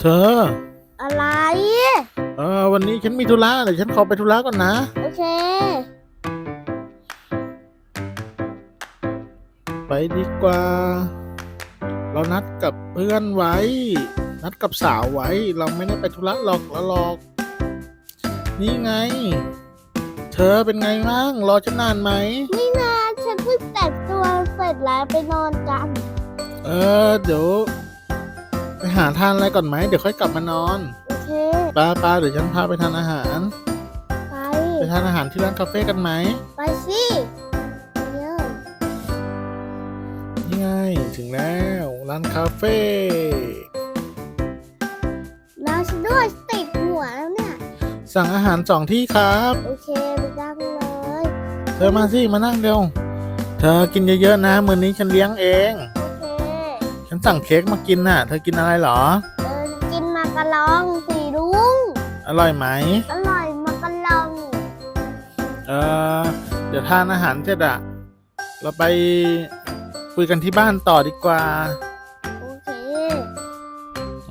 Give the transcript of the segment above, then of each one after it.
เธอ อะไร เออวันนี้ฉันมีธุระเดี๋ยวฉันขอไปธุระก่อนนะ โอเค ไปดีกว่า เรานัดกับเพื่อนไว้ นัดกับสาวไว้ เราไม่ได้ไปธุระหรอกแล้วหรอก นี่ไง เธอเป็นไงบ้างรอฉันนานไหม นี่นะฉันเพิ่งแต่งตัวเสร็จแล้วไปนอนกัน เออเดี๋ยว ไปหาทานอะไรก่อนไหมเดี๋ยวค่อยกลับมานอนโอเค ป้าป้าเดี๋ยวฉันพาไปทานอาหาร ไป ไปทานอาหารที่ร้านคาเฟ่กันไหมไปสิเดี๋ยวนี่ไงถึงแล้วร้านคาเฟ่น้าฉันด้วยติดหัวแล้วเนี่ย สั่งอาหารสองที่ครับ โอเคไปดังเลย เธอมาสิมานั่งเร็วเธอกินเยอะๆนะมื้อนี้ฉันเลี้ยงเองโอเค ฉันสั่งเค้กมากินน่ะ เธอกินอะไรเหรอ เออกินมากะลองสีรุ้ง อร่อยไหม อร่อยมากะลอง เออเดี๋ยวทานอาหารเสร็จอะเราไปคุยกันที่บ้านต่อดีกว่าโอเค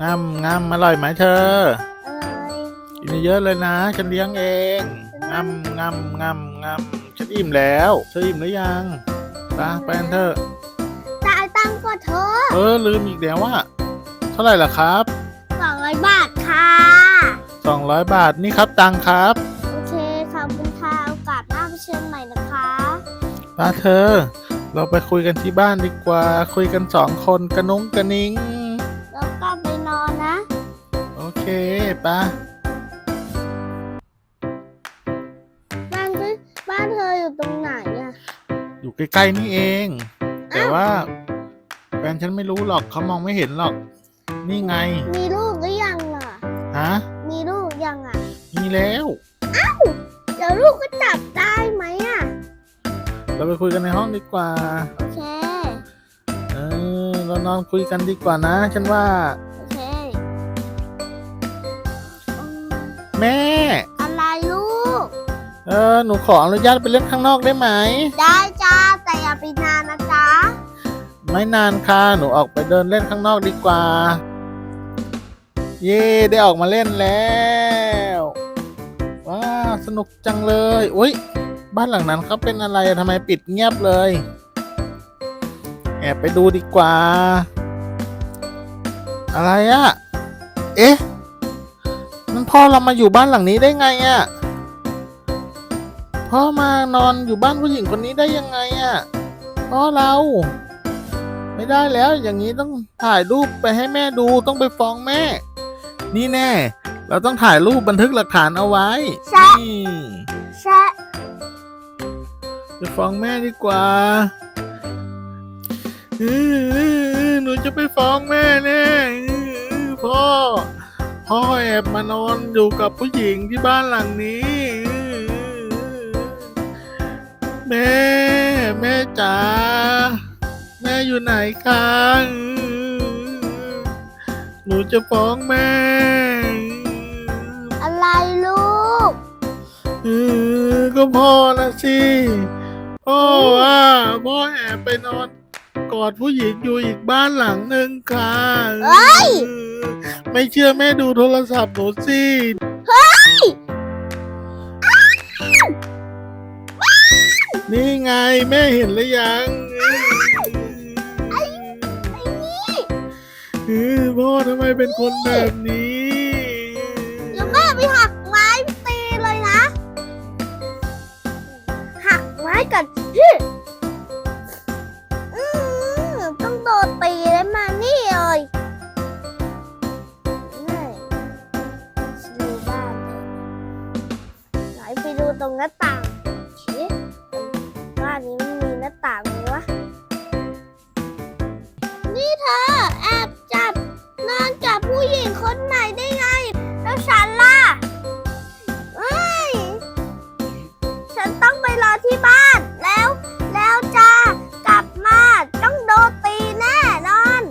งามงามอร่อยไหมเธออร่อยกินเยอะๆเลยนะ ฉันเลี้ยงเองงามงามงามงามฉันอิ่มแล้วเธออิ่มหรือยังไปไปกันเถอะจ่ายตังค์ก่ อนเถอะเออลืมอีกแล้วว่า เท่าไหร่ล่ะครับ สองร้อยบาทค่ะ 200 บาทนี่ครับตังค์ครับโอเคขอบคุณค่ะโอกาสหน้าไปเชิญใหม่นะคะป้าเธอ เราไปคุยกันที่บ้านดีกว่า คุยกันสองคนกระนุ้งกระนิงแล้วก็ไปนอนนะ โอเคป้าบ้านที่บ้านเธออยู่ตรงไหนอะอยู่ใกล้ๆนี่เอง แต่ว่าแฟนฉันไม่รู้หรอกเขามองไม่เห็นหรอก นี่ไง มีลูกหรือยังล่ะ ฮะ มีลูกยังอะมีแล้วเดี๋ยวลูกก็จับได้ไหมอะเราไปคุยกันในห้องดีกว่า โอเค เออ เรานอนคุยกันดีกว่านะ ฉันว่า โอเคอืมแม่ อะไรลูก เออ หนูขออนุญาตไปเล่นข้างนอกได้ไหม ได้จ้าแต่อย่าไปนานนะจ๊ะ ไม่นานค่ะ หนูออกไปเดินเล่นข้างนอกดีกว่า เย่ได้ออกมาเล่นแล้ว ว้าสนุกจังเลยอุ้ยบ้านหลังนั้นเขาเป็นอะไรทำไมปิดเงียบเลย แอบไปดูดีกว่า อะไรอะเอ๊ะมันพ่อเรามาอยู่บ้านหลังนี้ได้ไงอะพ่อมานอนอยู่บ้านผู้หญิงคนนี้ได้ยังไงอะพ่อเรา ไม่ได้แล้วอย่างนี้ต้องถ่ายรูปไปให้แม่ดูต้องไปฟ้องแม่ นี่แน่ เราต้องถ่ายรูปบันทึกหลักฐานเอาไว้ใช่ นี่ใช่ไปฟ้องแม่ดีกว่าอื้อหนูจะไปฟ้องแม่แน่อื้อพ่อพ่อแอบมานอนอยู่กับผู้หญิงที่บ้านหลังนี้แม่แม่จ๋า อยู่ไหนคะหนูจะฟ้องแม่ อะไรลูกเออก็พ่อนะสิพ่ออะพ่อแอบไปนอน กอดผู้หญิงอยู่อีกบ้านหลังหนึ่งค่ะเฮ้ยเออไม่เชื่อแม่ดูโทรศัพท์หนูสินี่ไงแม่เห็นหรือยัง พ่อทำไมเป็นคนแบบนี้เดี๋ยวแม่ไปหักไม้ตีเลยนะ หักไม้ก่อนพี่อต้องโดนตีแล้วมานี่เลยดูบ้านเลยไหนไปดูตรงหน้าต่างชิบ้านนี้มันมีหน้าต่างไหมวะ นี่เธอ ผู้หญิงคนไหนได้ไง แล้วฉันล่ะเอ้ย ฉันต้องไปรอที่บ้าน แล้ว แล้วจะกลับมาต้องโดนตีแน่นอน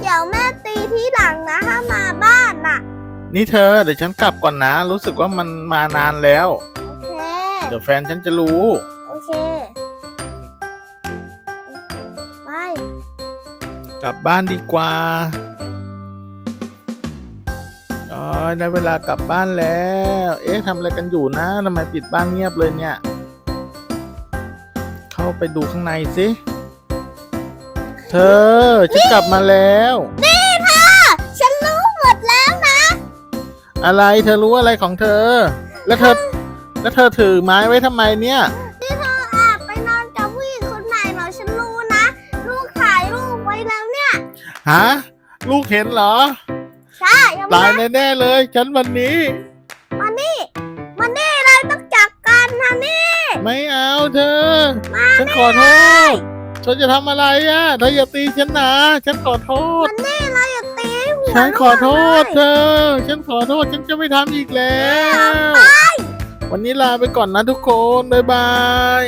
เดี๋ยวแม่ตีที่หลังนะถ้ามาบ้านน่ะ นี่เธอเดี๋ยวฉันกลับก่อนนะ รู้สึกว่ามันมานานแล้ว โอเค เดี๋ยวแฟนฉันจะรู้ โอเคไปกลับบ้านดีกว่า อ๋อได้เวลากลับบ้านแล้ว เอ๊ะทำอะไรกันอยู่นะทำไมปิดบ้านเงียบเลยเนี่ย เข้าไปดูข้างในสิเธอฉันกลับมาแล้ว นี่เธอฉันรู้หมดแล้วนะ อะไรเธอรู้อะไรของเธอ แล้วเธอ แล้วเธอถือไม้ไว้ทำไมเนี่ยที่เธอแอบไปนอนกับผู้หญิงคนไหนเหรอฉันรู้นะ ลูกถ่ายรูปไว้แล้วเนี่ยฮะลูกเห็นเหรอใช่ยัง ตายไม่แน่ๆเลย ฉันวันนี้ มานี่มานี่เราต้องจับกันนะนี่ไม่เอาเธอ มาฉันขอโทษ ฉันจะทำอะไรอะเธออย่าตีฉันนะ ฉันขอโทษ มานี่เราอย่าตีหัวฉันขอโทษเธเลยอฉันขอโทษ ฉันจะไม่ทำอีกแล้วไปวันนี้ลาไปก่อนนะทุกคน บ๊ายบาย